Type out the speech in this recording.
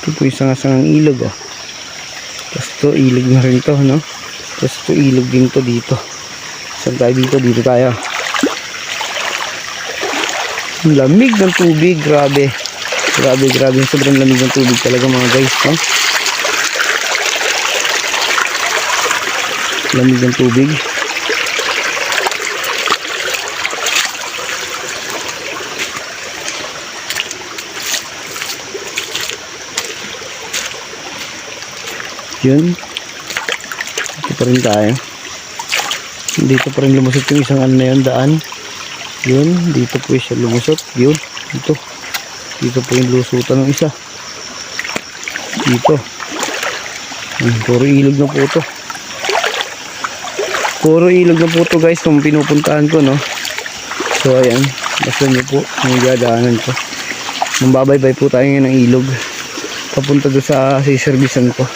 Ito po yung sangasangang ilog oh. Tapos ito ilog na rin to no. Tapos ito ilog din to dito. Saan tayo dito? Dito tayo. Lamig ng tubig, grabe. Grabe, grabe. Sobrang lamig ng tubig talaga mga guys. No? Lamig ng tubig. Yun. Dito pa rin tayo. Dito pa rin lumusot yung isang ano na yun, daan. Yun, dito po siya lumusot. Yun, dito. Dito po yung lusutan ng isa. Dito. Hmm, puro ilog na po to. Puro ilog na po to guys kung pinupuntahan ko, no? So, ayan. Basta nyo po yung dadaanan ko. Mambabaybay po tayo ngayon ng ilog. Papunta doon sa siservisan ko.